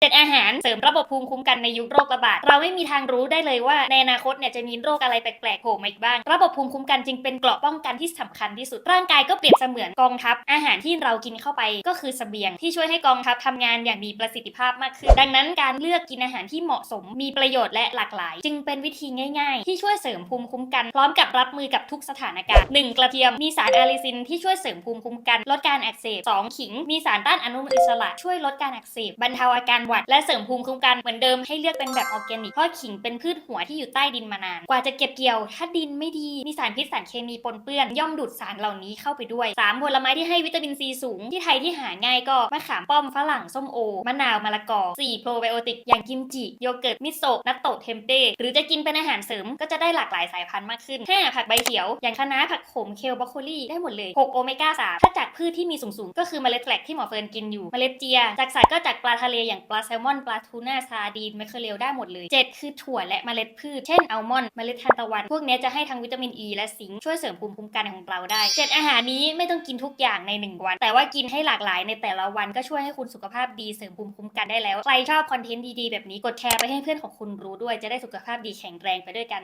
เจ็ดอาหารเสริมระบบภูมิคุ้มกันในยุคโรคระบาด เราไม่มีทางรู้ได้เลยว่าในอนาคตเนี่ยจะมีโรคอะไรแปลกๆโผล่มาอีกบ้าง ระบบภูมิคุ้มกันจึงเป็นเกราะป้องกันที่สำคัญที่สุด ร่างกายก็เปรียบเสมือนกองทัพ อาหารที่เรากินเข้าไปก็คือสเสบียง ที่ช่วยให้กองทัพทำงานอย่างมีประสิทธิภาพมากขึ้น ดังนั้นการเลือกกินอาหารที่เหมาะสม มีประโยชน์และหลากหลาย จึงเป็นวิธีง่ายๆ ที่ช่วยเสริมภูมิคุ้มกัน พร้อมกับรับมือกับทุกสถานการณ์ 1. กระเทียมมีสารอาลิซินที่ช่วยเสริมภูมิคุ้มกัน ลดการอักเสบ 2. ขิง มีสารต้านอนุมูลอิสระช่วยลดการอักเสบบรรเทาอาการหวัด และเสริมภูมิคุ้มกันเหมือนเดิมให้เลือกเป็นแบบออร์แกนิกเพราะขิงเป็นพืชหัวที่อยู่ใต้ดินมานาน กว่าจะเก็บเกี่ยว ถ้าดินไม่ดีมีสารพิษสารเคมีปนเปื้อน ย่อมดูดสารเหล่านี้เข้าไปด้วย 3. ผลไม้ที่ให้วิตามินซีสูง ที่ไทยที่หาง่ายก็มะขามป้อมฝรั่งส้มโอมะนาวมะละกอ 4. โปรไบโอติกอย่างกิมจิโยเกิร์ตมิโซะนัตโตะเทมเป้หรือจะกินเป็นอาหารเสริมก็จะได้หลากหลายสายพันธุ์มากขึ้น 5. ผักใบเขียว อย่างคะน้าผักโขมเคลบรอกโคลีได้หมดเลย 6. โอเมก้า3ถ้าจากพืชที่มีสูงๆก็คือเมล็ดแฟลกที่หมอเฟิร์นกินอยู่เมล็ดเจีย จากสัตว์ก็จากปลาทะเลอย่างปลาแซลมอน ปลาทูน่าซาดีนแมคเคอเรลได้หมดเลย 7. คือถั่วและเมล็ดพืช เช่นอัลมอนด์เมล็ดทานตะวัน พวกนี้จะให้ทั้งวิตามินอ e ีและซิงค์ช่วยเสริมภูมิคุ้มกันของเราได้ 7 อาหารนี้ไม่ต้องกินทุกอย่างใน 1 วัน แต่ว่ากินให้หลากหลายในแต่ละวันก็ช่วยให้คุณสุขภาพดีเสริมภูมิคุ้มกันได้แล้วใครชอบคอนเทนต์ดีๆแบบนี้กดแชร์ไปให้เพื่อนของคุณรู้ด้วยจะได้สุขภาพดีแข็งแรงไปด้วยกัน